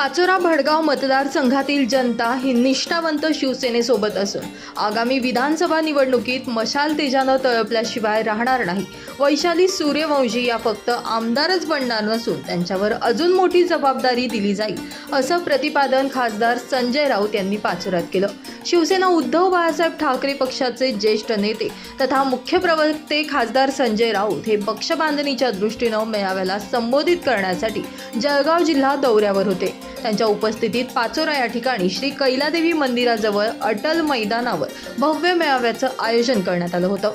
पाचोरा भडगाव मतदारसंघातील जनता ही निष्ठावंत शिवसेनेसोबत असून आगामी विधानसभा निवडणुकीत मशाल तेजानं तळपल्याशिवाय राहणार नाही. वैशाली सूर्यवंशी या फक्त आमदारच बनणार नसून त्यांच्यावर अजून मोठी जबाबदारी दिली जाईल असं प्रतिपादन खासदार संजय राऊत यांनी पाचोऱ्यात केलं. शिवसेना उद्धव बाळासाहेब ठाकरे पक्षाचे ज्येष्ठ नेते तथा मुख्य प्रवक्ते खासदार संजय राऊत हे पक्ष बांधणीच्या दृष्टीनं मेळाव्याला संबोधित करण्यासाठी जळगाव जिल्हा दौऱ्यावर होते. त्यांच्या उपस्थितीत पाचोरा या ठिकाणी श्री कैलादेवी मंदिराजवळ अटल मैदानावर भव्य मेळाव्याचं आयोजन करण्यात आलं होतं.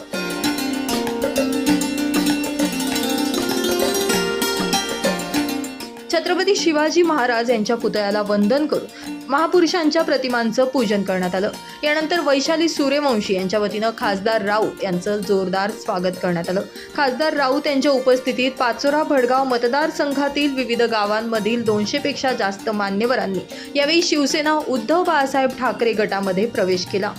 छत्रपती शिवाजी महाराज यांच्या पुतळ्याला वंदन करून महापुरुषांच्या प्रतिमांचं पूजन करण्यात आलं. यानंतर वैशाली सूर्यवंशी यांच्या वतीनं खासदार राऊत यांचं जोरदार स्वागत करण्यात आलं. खासदार राऊत यांच्या उपस्थितीत पाचोरा भडगाव मतदारसंघातील विविध गावांमधील दोनशेपेक्षा जास्त मान्यवरांनी यावेळी शिवसेना उद्धव बाळासाहेब ठाकरे गटामध्ये प्रवेश केला.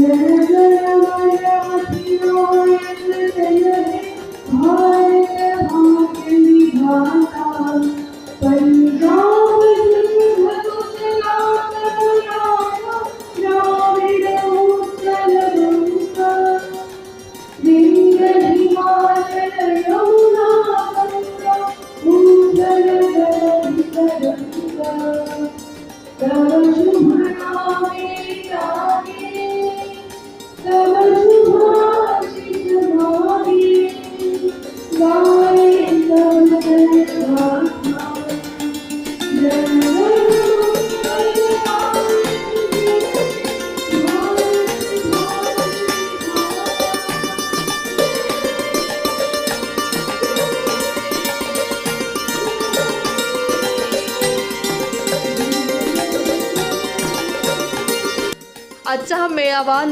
Thank you. fly in the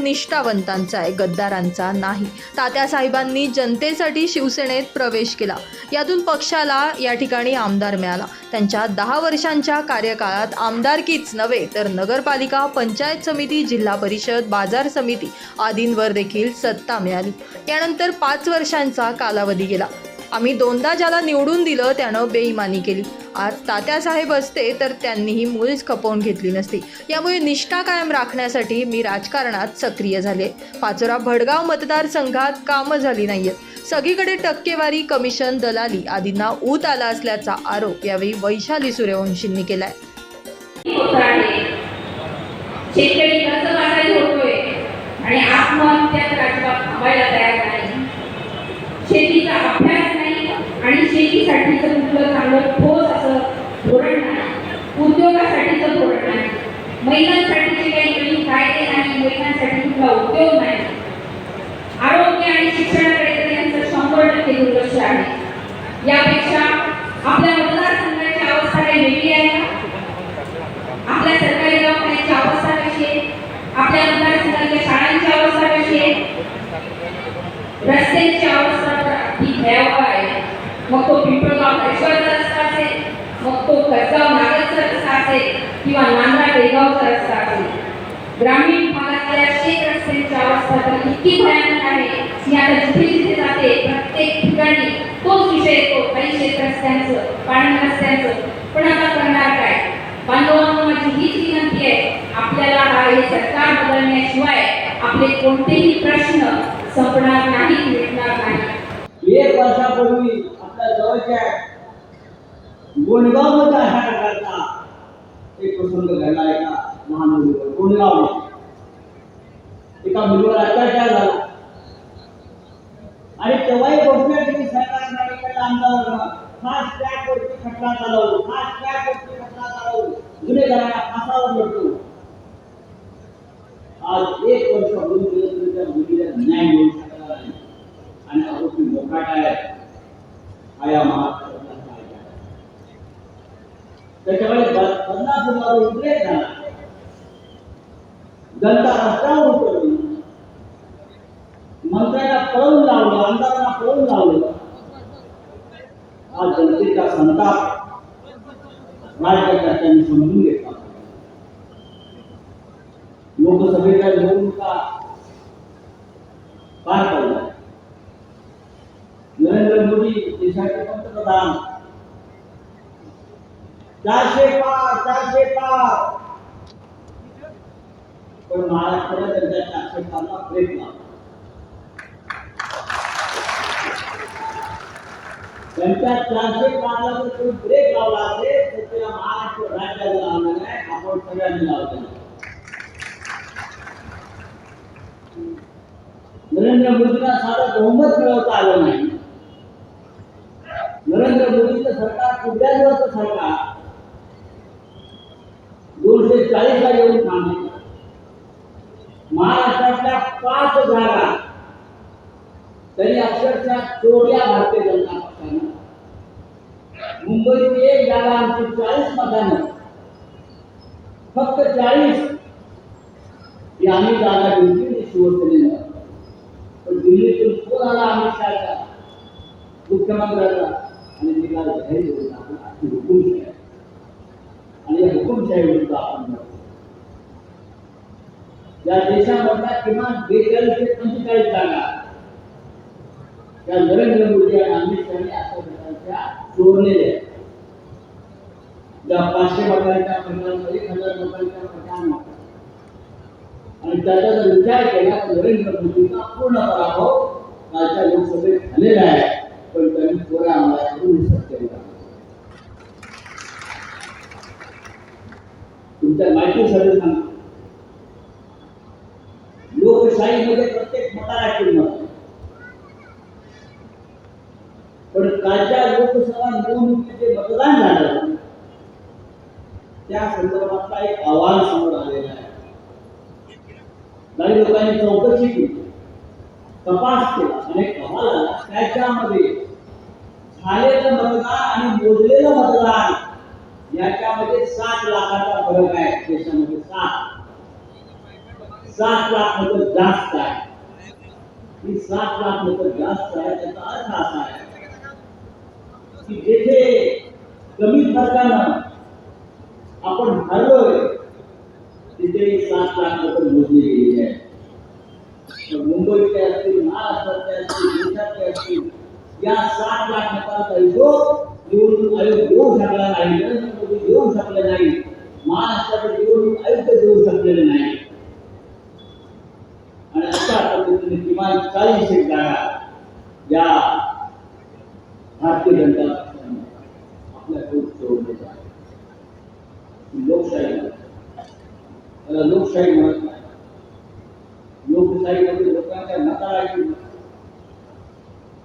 निष्ठावंतांचा आहे गद्दारांचा नाही. तात्यासाहेबांनी जनतेसाठी शिवसेनेत प्रवेश केला. यातून पक्षाला या ठिकाणी आमदार मिळाला. त्यांच्या दहा वर्षांच्या कार्यकाळात आमदारकीच नव्हे तर नगरपालिका पंचायत समिती जिल्हा परिषद बाजार समिती आदींवर देखील सत्ता मिळाली. त्यानंतर पाच वर्षांचा कालावधी गेला. आम्ही दोनदा ज्याला निवडून दिलं त्यानं बेईमानी केली. आज तात्यासाहेब असते तर त्यांनीही मुळीच खपवून घेतली नसती. यामुळे निष्ठा कायम राखण्यासाठी मी राजकारणात सक्रिय झाले. पाचोरा भडगाव मतदारसंघात कामं झाली नाहीयेत. सगळीकडे टक्केवारी कमिशन दलाली आदींना ऊत आला असल्याचा आरोप यावेळी वैशाली सूर्यवंशींनी केलाय. आहे शेतकरी आणि आत्महत्या थांबायला तयार नाही. शेतीचा अभ्यास आणि शेतीसाठीचं कुठलं चांगलं ठोस असं धोरण नाही. उद्योगासाठीचं धोरण नाही. महिलांसाठीचे काही नवीन कायदे नाही महिलांसाठी कुठला उद्योग नाही. आरोग्य आणि शिक्षणाकडे तर यांचं शंभर टक्के दुर्लक्ष आहे. यापेक्षा आपल्या मतदारसंघाची अवस्था काही वेगळी आहे का आपल्या सरकारी दवाखान्याची अवस्था कशी आहे आपल्या मतदारसंघातल्या शाळांची अवस्था कशी आहे रस्त्यांची अवस्था तर अगदी भयावह आहे मग तो पिंपळगाव हरिश्वरचा रस्ता असेल मग तो खसगाव नागरचा रस्ता असेल किंवा नांदा बेळगावचा रस्ता असेल. ग्रामीण भागातल्या शेत रस्त्यांची अवस्था तर इतकी भयानक आहे. की आता जिथे जिथे जाते प्रत्येक ठिकाणी तोच विषय येतो काही शेत रस्त्यांचं पाणी रस्त्यांचं. पण आता करणार काय? बांधवांना माझी हीच विनंती आहे. आपल्याला हा हे सरकार बदलण्याशिवाय आपले कोणतेही प्रश्न संपणार नाही मिटणार नाही एक वर्षापूर्वी आपल्या जवळच्या गोंडगावमध्ये अशा प्रकारचा एक प्रसंग घडला एका लहान मुलीवर गोंडगाव एका मुलीवर अत्याचार झाला आणि तेव्हाही गोष्टी सरकारने आमदार फास्ट ट्रॅकवरती खटला चालवू फास्ट ट्रॅकवरती खटला चालवू गुन्हेगारांना फासावर लढतो आज एक वर्ष गेलं तरी त्या मुलीला न्याय मिळू शकला नाही आणि आरोपी मोकाट आहे हा त्याच्यामुळे पन्नास हजार उद्रेक झाला. जनता रस्त्यावर उतरली. मंत्र्यांना पळवून लावलं आमदारांना पळवून लावलं. हा जनतेचा संताप राज्यकर्त्यांनी समजून घेतला. लोकसभेच्या निवडणुका पंतप्रधान. चारशे पार चारशे पार पण महाराष्ट्राला त्यांच्या चारशे पारला ब्रेक लावला त्यांच्या चारशे पारला जर कोणी ब्रेक लावला असेल तर त्या महाराष्ट्र राज्याला लावलं नाही आपण सगळ्यांनी लावलं नरेंद्र मोदींना साधं बहुमत मिळवता आलं नाही. नरेंद्र मोदीचं सरकार कुठल्या दिवसचं सरकार। दोनशे चाळीसला येऊन थांबले महाराष्ट्रातल्या पाच जागा त्यांनी अक्षरशः चोरल्या भारतीय जनता पक्षानं मुंबईत एक जागा आमची चाळीस मतानं फक्त चाळीस ही आम्ही जागा जिंकली शिवसेनेनं पण दिल्लीतून फ़ोन आला अमित शहाचा मुख्यमंत्र्याचा आणि निकाल जाहीर होता आपली हुकुमशाही आणि या हुकुमशाही विरुद्ध आपण या देशामधला किमान बेचाळीस ते पंचेचाळीस जागा. त्या नरेंद्र मोदी आणि अमित शहाने अशा प्रकारच्या चोरलेल्या ज्या पाचशे मतांच्या प्रकरणामध्ये एक हजार लोकांच्या प्रकरणामध्ये आणि त्याचा जर विचार केला तर नरेंद्र मोदींचा पूर्ण पराभव कालच्या लोकसभेत झालेला आहे. पण त्यांनी थोड्या अंमलातून सत्य तुमच्या माहितीसाठी सांगा लोकशाहीमध्ये प्रत्येक मताला किंमत पण कालच्या लोकसभा निवडणुकीचे मतदान झालं त्या संदर्भातला एक अहवाल समोर आलेला आहे काही लोकांनी चौकशी केली तपास केला. म्हणजे अनेक अहवाल आला त्याच्यामध्ये झालेलं मतदान आणि मोजलेलं मतदान याच्यामध्ये सात लाखाचा फरक आहे. देशामध्ये सात. सात लाख मत जास्त आहे. ही सात लाख मत जास्त आहे त्याचा अर्थ असा आहे की जेथे कमी फरकानं आपण हरलोय तिथे सात लाख मतं मोजली गेलेली आहे. मुंबईतले असतील महाराष्ट्रातले असतील देशातले असतील या सात लाख मतांचा हिशोब निवडणूक आयोग देऊ शकला नाही नरेंद्र मोदी देऊ शकले नाही महाराष्ट्राचे निवडणूक आयुक्त देऊ शकलेले नाही. आणि अशा पद्धतीने किमान चाळीस एक जागा या भारतीय जनता पक्षाने आपल्याकडून सोडलेल्या आहेत ही लोकशाही. त्याला लोकशाही म्हणत नाही. लोकशाहीमध्ये लोकांच्या मताला किंमत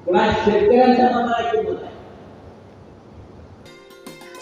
पुन्हा शेतकऱ्यांच्या मताला किंमत आहे.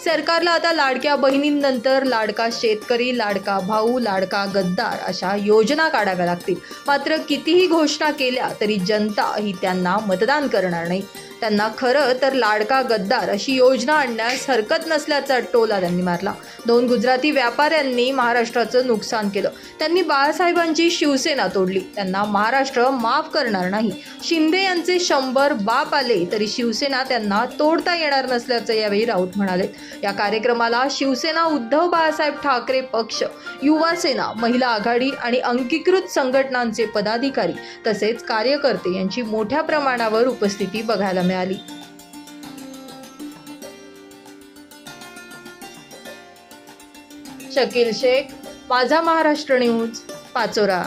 सरकारला आता लाडक्या बहिणींनंतर लाडका शेतकरी लाडका भाऊ लाडका गद्दार अशा योजना काढाव्या लागतील. मात्र कितीही घोषणा केल्या तरी जनता ही त्यांना मतदान करणार नाही. त्यांना खरं तर लाडका गद्दार अशी योजना आणण्यास हरकत नसल्याचा टोला त्यांनी मारला. दोन गुजराती व्यापाऱ्यांनी महाराष्ट्राचं नुकसान केलं. त्यांनी बाळासाहेबांची शिवसेना तोडली. त्यांना महाराष्ट्र माफ करणार नाही. शिंदे यांचे शंभर बाप आले तरी शिवसेना त्यांना तोडता येणार नसल्याचं यावेळी राऊत म्हणाले. या कार्यक्रमाला शिवसेना उद्धव बाळासाहेब ठाकरे पक्ष युवा सेना महिला आघाडी आणि अंकीकृत संघटनांचे पदाधिकारी तसेच कार्यकर्ते यांची मोठ्या प्रमाणावर उपस्थिती बघायला मिळाली. शकील शेख माझा महाराष्ट्र न्यूज पाचोरा.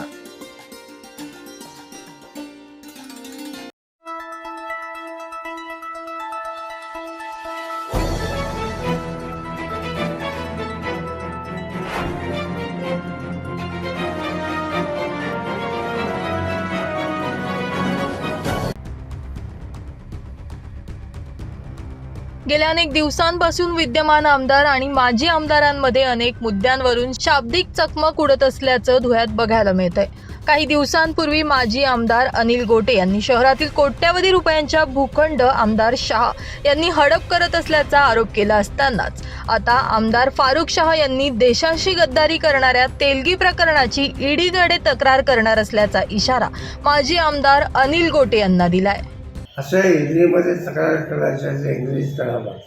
गेल्या अनेक दिवसांपासून विद्यमान आमदार आणि माजी आमदारांमध्ये अनेक मुद्द्यांवरून शाब्दिक चकमक उडत असल्याचं धुळ्यात बघायला मिळत आहे काही दिवसांपूर्वी माजी आमदार अनिल गोटे यांनी शहरातील कोट्यवधी रुपयांच्या भूखंड आमदार शहा यांनी हडप करत असल्याचा आरोप केला असतानाच. आता आमदार फारुख शहा यांनी देशाशी गद्दारी करणाऱ्या तेलगी प्रकरणाची ईडीकडे तक्रार करणार असल्याचा इशारा माजी आमदार अनिल गोटे यांना दिलाय. असं हिंदीमध्ये तक्रार करायचं असं इंग्रजीत करावं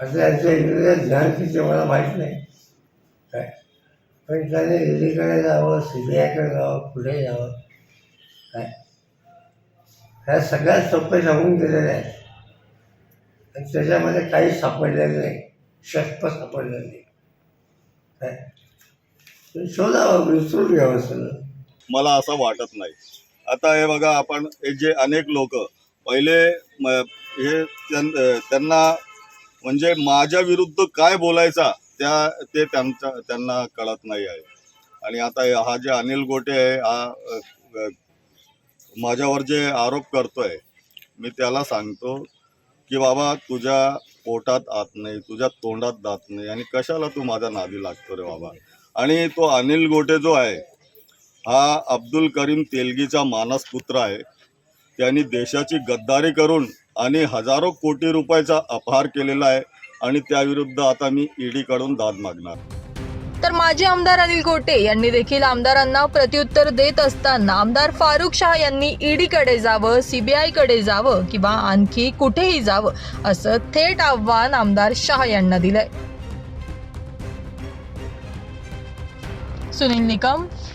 असं याचं इंग्रजीत ज्ञान किती मला माहीत नाही. काय? पण त्याने ईडीकडे जावं सी बी आयकडे जावं पुढे जावं. काय? ह्या सगळ्या सोपे सांगून गेलेल्या आहेत. आणि त्याच्यामध्ये काही सापडलेलं नाही. शस्त्र सापडलेलं नाही. काय? शोधावं विसरून घ्यावं सगळं. मला असं वाटत नाही. आता हे बघा आपण हे जे अनेक लोक पहिले हे त्यां- त्यांना म्हणजे माझ्या विरुद्ध काय बोलायचा त्या ते त्यांच्या त्यांना कळत नाही आहे. आणि आता हा जे अनिल गोटे आहे हा माझ्यावर जे आरोप करतोय मी त्याला सांगतो की बाबा तुझ्या पोटात आत नाही तुझ्या तोंडात दात नाही आणि कशाला तू माझ्या नादी लागतो रे बाबा? आणि तो अनिल गोटे जो आहे हा अब्दुल करीम तेलगीचा मानस पुत्र आहे. त्यांनी देशाची गद्दारी करून आणि हजारो कोटी रुपयाचा अपहार केलेला आहे आणि त्याविरुद्ध आता मी ईडीकडून दाद मागणार. तर माजी आमदार अनिल गोटे यांनी देखील आमदारांना प्रत्युत्तर देत असताना आमदार फारुख शाह यांनी ईडीकडे जावं सीबीआयकडे जावं किंवा आणखी कुठेही जावं असं थेट आव्हान आमदार शाह यांना दिलंय. सुनील निकम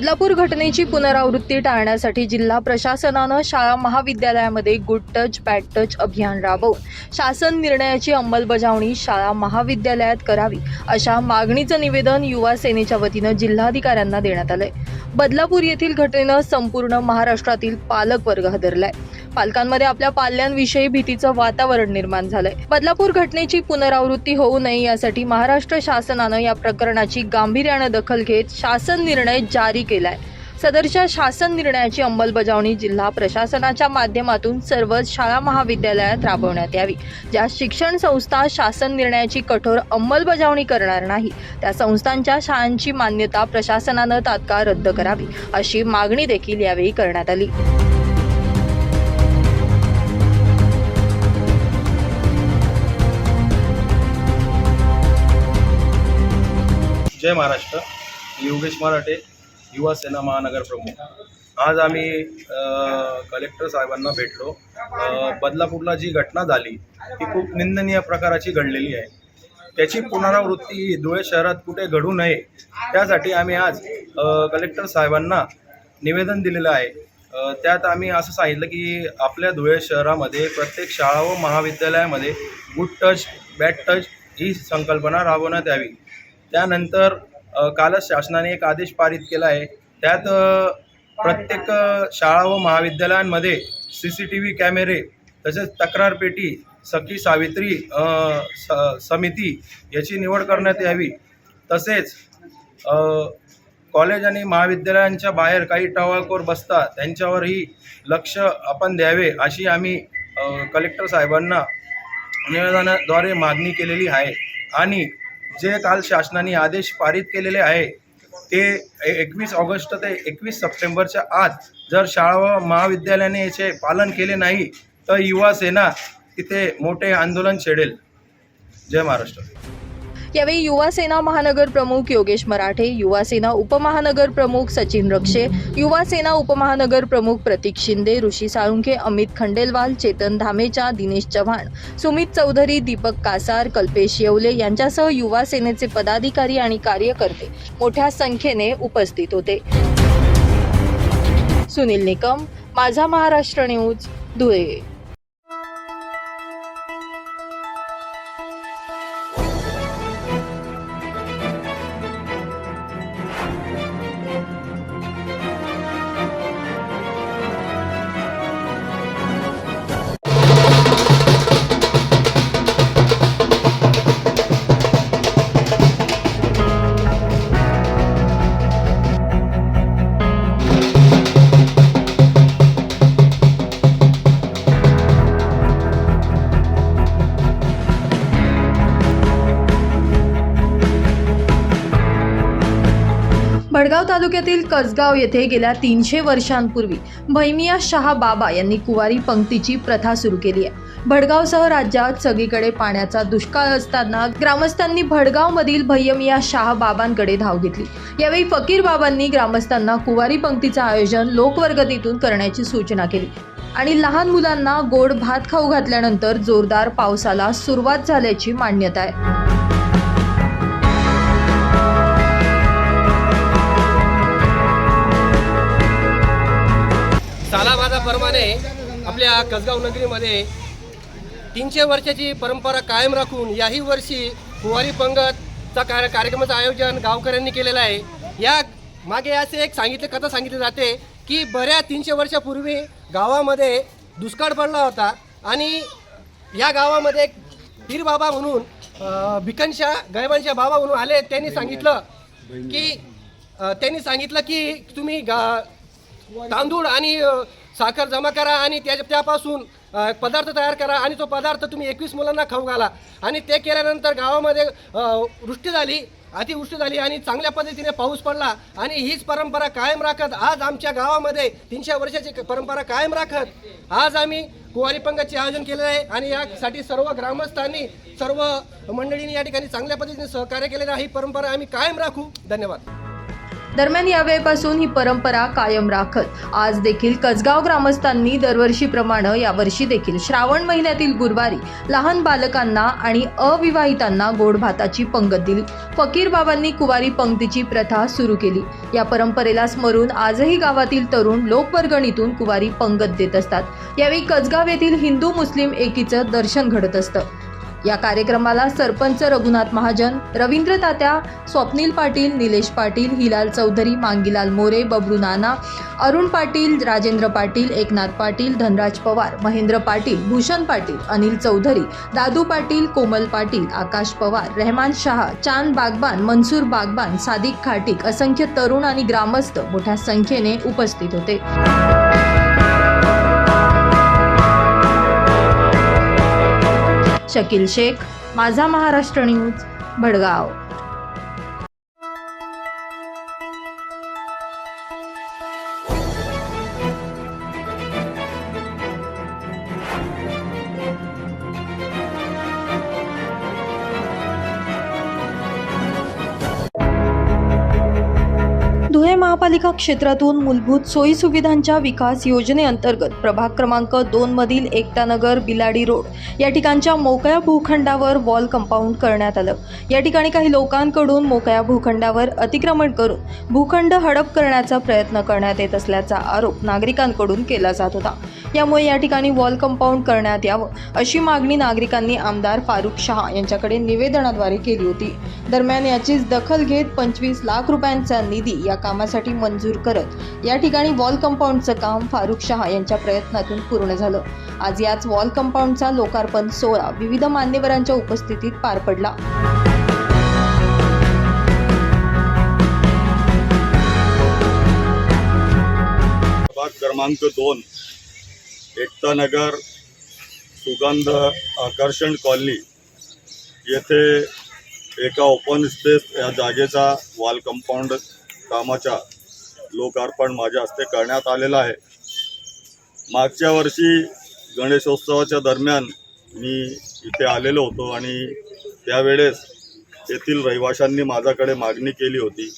बदलापूर घटनेची पुनरावृत्ती टाळण्यासाठी जिल्हा प्रशासनानं शाळा महाविद्यालयामध्ये गुड टच बॅड टच अभियान राबवून शासन निर्णयाची अंमलबजावणी शाळा महाविद्यालयात करावी अशा मागणीचं निवेदन युवा सेनेच्या वतीनं जिल्हाधिकाऱ्यांना देण्यात आलंय. बदलापूर येथील घटनेनं संपूर्ण महाराष्ट्रातील पालक वर्ग हादरलाय. पालकांमध्ये आपल्या पाल्यांविषयी भीतीचं वातावरण निर्माण झालंय. बदलापूर घटनेची पुनरावृत्ती होऊ नये यासाठी महाराष्ट्र शासनानं या प्रकरणाची गांभीर्यानं दखल घेत शासन निर्णय जारी केलाय. सदरच्या शासन निर्णयाची अंमलबजावणी जिल्हा प्रशासनाच्या माध्यमातून सर्व शाळा महाविद्यालयात राबवण्यात यावी. ज्या शिक्षण संस्था शासन निर्णयाची कठोर अंमलबजावणी करणार नाही त्या संस्थांच्या शाळांची मान्यता प्रशासनानं तात्काळ रद्द करावी अशी मागणी देखील यावेळी करण्यात आली. जय महाराष्ट्र. योगेश मराठे युवा सेना महानगर प्रमुख. आज आम्ही कलेक्टर साहेबांना भेटलो. बदलापूरला जी घटना झाली ती खूप निंदनीय प्रकाराची घडलेली आहे. त्याची पुनरावृत्ती धुळे शहरात कुठे घडू नये त्यासाठी आम्ही आज कलेक्टर साहेबांना निवेदन दिलेलं आहे. त्यात आम्ही असं सांगितलं की आपल्या धुळे शहरामध्ये प्रत्येक शाळा व महाविद्यालयामध्ये गुड टच बॅड टच ही संकल्पना राबवण्यात यावी. त्यानंतर कालच शासनाने एक आदेश पारित केला आहे. त्यात प्रत्येक शाळा व महाविद्यालयांमध्ये सी सी टी व्ही कॅमेरे तसेच तक्रार पेटी सखी सावित्री स समिती याची निवड करण्यात यावी. तसेच कॉलेज आणि महाविद्यालयांच्या बाहेर काही टवाळखोर बसतात त्यांच्यावरही लक्ष आपण द्यावे अशी आम्ही कलेक्टर साहेबांना निवेदनाद्वारे मागणी केलेली आहे. आणि जे काल शासनाने आदेश पारित केलेले आहे ते एकवीस ऑगस्ट ते एकवीस सप्टेंबरच्या आत जर शाळा व महाविद्यालयाने याचे पालन केले नाही तर युवा सेना तिथे मोठे आंदोलन छेडेल. जय महाराष्ट्र. यावेळी युवा सेना महानगर प्रमुख योगेश मराठे युवा सेना उपमहानगर प्रमुख सचिन रक्षे युवा सेना उपमहानगर प्रमुख प्रतीक शिंदे ऋषी साळुंखे अमित खंडेलवाल चेतन धामेचा दिनेश चव्हाण सुमित चौधरी दीपक कासार कल्पेश येवले यांच्यासह युवा सेनेचे पदाधिकारी आणि कार्यकर्ते मोठ्या संख्येने उपस्थित होते. सुनील निकम माझा महाराष्ट्र न्यूज धुळे. भडगाव तालुक्यातील कसगाव येथे गेल्या तीनशे वर्षांपूर्वी भैमिया शहा बाबा यांनी कुवारी पंक्तीची प्रथा सुरू केली आहे. भडगावसह राज्यात सगळीकडे पाण्याचा दुष्काळ असताना ग्रामस्थांनी भडगावमधील भैयमिया शहा बाबांकडे धाव घेतली. यावेळी फकीर बाबांनी ग्रामस्थांना कुवारी पंक्तीचं आयोजन लोकवर्गतीतून करण्याची सूचना केली आणि लहान मुलांना गोड भात खाऊ घातल्यानंतर जोरदार पावसाला सुरुवात झाल्याची मान्यता आहे. वादाप्रमाणे आपल्या कसगाव नगरीमध्ये तीनशे वर्षाची परंपरा कायम राखून याही वर्षी कुवारी पंगतचा कार्य कार्यक्रमाचं आयोजन गावकऱ्यांनी केलेलं आहे. या मागे असे एक सांगितले कथा सांगितली जाते की बऱ्या तीनशे वर्षापूर्वी गावामध्ये दुष्काळ पडला होता आणि या गावामध्ये एक पीर बाबा म्हणून भिकनशा गैबांशा बाबा म्हणून आले. त्यांनी सांगितलं की त्यांनी सांगितलं की तुम्ही गा तांदूळ आणि साखर जमा करा आणि त्याच्या त्यापासून पदार्थ तयार करा आणि तो पदार्थ तुम्ही एकवीस मुलांना खाऊ घाला. आणि ते केल्यानंतर गावामध्ये वृष्टी झाली अतिवृष्टी झाली आणि चांगल्या पद्धतीने पाऊस पडला आणि हीच परंपरा कायम राखत आज आमच्या गावामध्ये तीनशे वर्षाची परंपरा कायम राखत आज आम्ही कुवारी पंगतचे आयोजन केलेलं आहे आणि यासाठी सर्व ग्रामस्थांनी सर्व मंडळींनी या ठिकाणी चांगल्या पद्धतीने सहकार्य केलेलं आहे. ही परंपरा आम्ही कायम राखू. धन्यवाद. दरम्यान यावेळेपासून ही परंपरा कायम राखत. आज देखील कसगाव ग्रामस्थांनी दरवर्षीप्रमाणे यावर्षी देखील श्रावण महिन्यातील गुरुवारी लहान बालकांना आणि अविवाहितांना गोड भाताची पंगत दिली. फकीर बाबांनी कुवारी पंक्तीची प्रथा सुरू केली. या परंपरेला स्मरून आजही गावातील तरुण लोकवर्गणीतून कुवारी पंगत देत असतात. यावेळी कसगाव येथील हिंदू मुस्लिम एकीचं दर्शन घडत असतं. या कार्यक्रमाला सरपंच रघुनाथ महाजन रवींद्र तात्या स्वप्नील पाटील निलेश पाटील हिलाल चौधरी मांगीलाल मोरे बबलू नाना अरुण पाटील राजेंद्र पाटील एकनाथ पाटील धनराज पवार महेंद्र पाटील भूषण पाटील अनिल चौधरी दादू पाटील कोमल पाटील आकाश पवार रहमान शाह चांद बागबान मनसूर बागबान सादिक खाटिक असंख्य तरुण आणि ग्रामस्थ मोठ्या संख्येने उपस्थित होते. शकील शेख माझा महाराष्ट्र न्यूज भडगाव. महापालिका क्षेत्रातून मूलभूत सोयीसुविधांच्या विकास योजनेअंतर्गत प्रभाग क्रमांक दोन मधील एकतानगर बिलाडी रोड या ठिकाणच्या मोकळ्या भूखंडावर वॉल कंपाऊंड करण्यात आलं. या ठिकाणी काही लोकांकडून मोकळ्या भूखंडावर अतिक्रमण करून भूखंड हडप करण्याचा प्रयत्न करण्यात येत असल्याचा आरोप नागरिकांकडून केला जात होता. यामुळे या ठिकाणी वॉल कंपाऊंड करण्यात यावं अशी मागणी नागरिकांनी आमदार फारुख शहा यांच्याकडे निवेदनाद्वारे केली होती. दरम्यान याचीच दखल घेत पंचवीस लाख रुपयांचा निधी या कामासाठी मंजूर करत या ठिकाणी वॉल कंपाऊंडचं काम फारुख शहा यांच्या प्रयत्नातून पूर्ण झालं. आज याच वॉल कंपाऊंडचा लोकार्पण सोहळा विविध मान्यवरांच्या उपस्थितीत पार पडला. क्रमांक दोन एकता नगर सुगंध आकर्षण कॉलनी. येथे एका ओपन स्पेस या जागेचा वॉल कंपाऊंड कामाच्या लोकार्पण माझ्या हस्ते करण्यात आलेलं आहे. मागच्या वर्षी गणेशोत्सवाच्या दरम्यान मी इथे आलेलो होतो आणि त्यावेळेस येथील रहिवाशांनी माझ्याकडे मागणी केली होती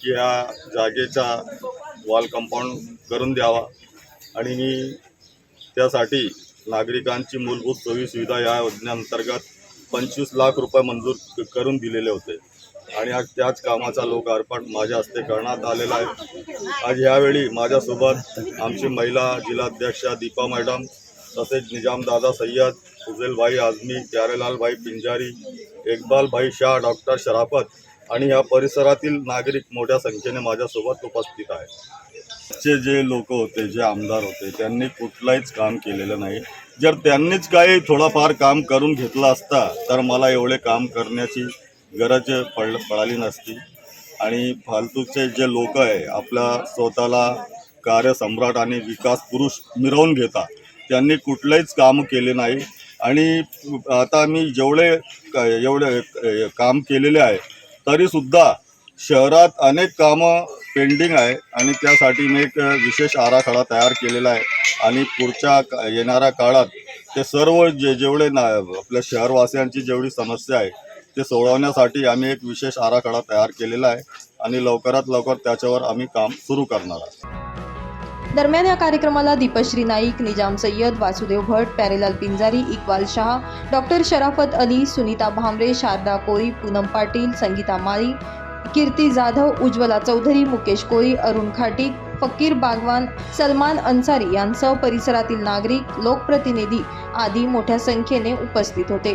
की या जागेचा वॉल कंपाऊंड करून द्यावा आणि मी त्यासाठी नागरिकांची मूलभूत सोयीसुविधा या योजनेअंतर्गत पंचवीस लाख रुपये मंजूर करून दिलेले होते. आणि आज त्याच कामाचा लोकार्पण माझ्या हस्ते करण्यात आलेला आहे. आज यावेळी माझ्यासोबत आमची महिला जिल्हाध्यक्षा दीपा मॅडम तसेच निजामदादा सय्यद फुजेलभाई आझमी प्यारेलालभाई पिंजारी इकबालभाई शाह डॉक्टर शराफत आणि या परिसरातील नागरिक मोठ्या संख्येने माझ्यासोबत उपस्थित आहे चे जे लोक होते जे आमदार होते त्यांनी कुठलाहीच काम केलेलं नाही. जर त्यांनीच काही थोडंफार काम करून घेतलं असता तर मला एवढे काम करण्याची गरज पड पडाली नसती. आणि फालतूचे जे लोक आहे आपल्या स्वतःला कार्यसम्राट आणि विकास पुरुष मिरवून घेतात. त्यांनी कुठलंहीच काम केले नाही. आणि आता मी जेवढे क- एवढे काम केलेले आहे तरीसुद्धा शहरात अनेक कामं पेंडिंग आहे. आणि त्यासाठी मी एक विशेष आराखडा तयार केलेला आहे. आणि पुढच्या का- येणाऱ्या काळात ते सर्व जे जेवढे ना आपल्या शहरवासियांची जेवढी समस्या आहे ते सोडवण्यासाठी आम्ही एक विशेष आराखडा तयार केलेला आहे आणि लवकरात लवकर त्याच्यावर आम्ही काम सुरू करणार आहोत. दरम्यान या कार्यक्रमाला दीपश्री नाईक निजाम सय्यद वासुदेव भट प्यारेलाल पिंजारी इक्बाल शहा डॉक्टर शराफत अली सुनीता भामरे शारदा कोळी पूनम पाटील संगीता माळी कीर्ती जाधव उज्ज्वला चौधरी मुकेश कोळी अरुण खाटीक फकीर बागवान सलमान अन्सारी यांसह परिसरातील नागरिक लोकप्रतिनिधी आदी मोठ्या संख्येने उपस्थित होते.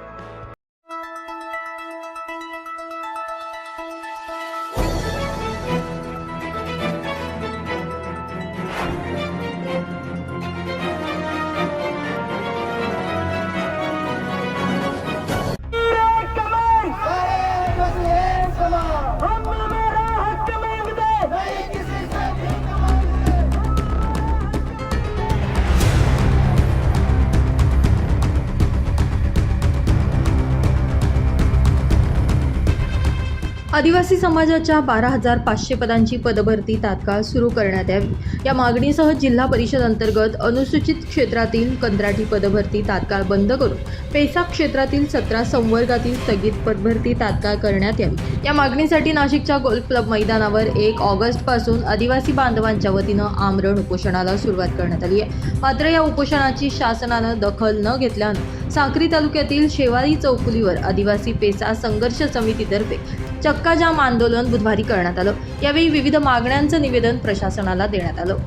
आदिवासी समाजाच्या बारा हजार पाचशे पदांची पदभरती तात्काळ सुरू करण्यात यावी. या मागणीसह जिल्हा परिषद अंतर्गत अनुसूचित क्षेत्रातील कंत्राटी पदभरती तात्काळ बंद करून पेसा क्षेत्रातील सतरा संवर्गातील स्थगित पदभरती तात्काळ करण्यात यावी. या मागणीसाठी नाशिकच्या गोल्फ क्लब मैदानावर एक ऑगस्टपासून आदिवासी बांधवांच्या वतीनं आमरण उपोषणाला सुरुवात करण्यात आली आहे. मात्र या उपोषणाची शासनानं दखल न घेतल्यानं साक्री तालुक्यातील शेवारी चौकुलीवर आदिवासी पेसा संघर्ष समितीतर्फे चक्काजाम आंदोलन बुधवारी करण्यात आलं. यावेळी विविध मागण्यांचं निवेदन प्रशासनाला देण्यात आलं.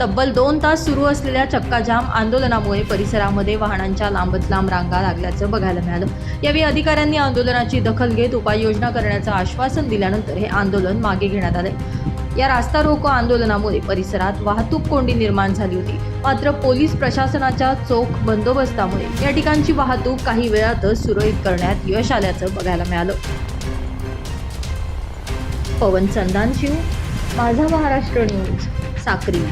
तब्बल दोन तास सुरू असलेल्या चक्काजाम आंदोलनामुळे परिसरामध्ये वाहनांच्या लांबच लांब रांगा लागल्याचं बघायला मिळालं. यावेळी अधिकाऱ्यांनी आंदोलनाची दखल घेत उपाययोजना करण्याचं आश्वासन दिल्यानंतर हे आंदोलन मागे घेण्यात आले या रास्ता रोको आंदोलनामुळे परिसरात वाहतूक कोंडी निर्माण झाली होती. मात्र पोलीस प्रशासनाच्या चोख बंदोबस्तामुळे या ठिकाणची वाहतूक काही वेळातच सुरळीत करण्यात यश आल्याचं बघायला मिळालं. पवन चंदान शिव माझा महाराष्ट्र न्यूज साक्री.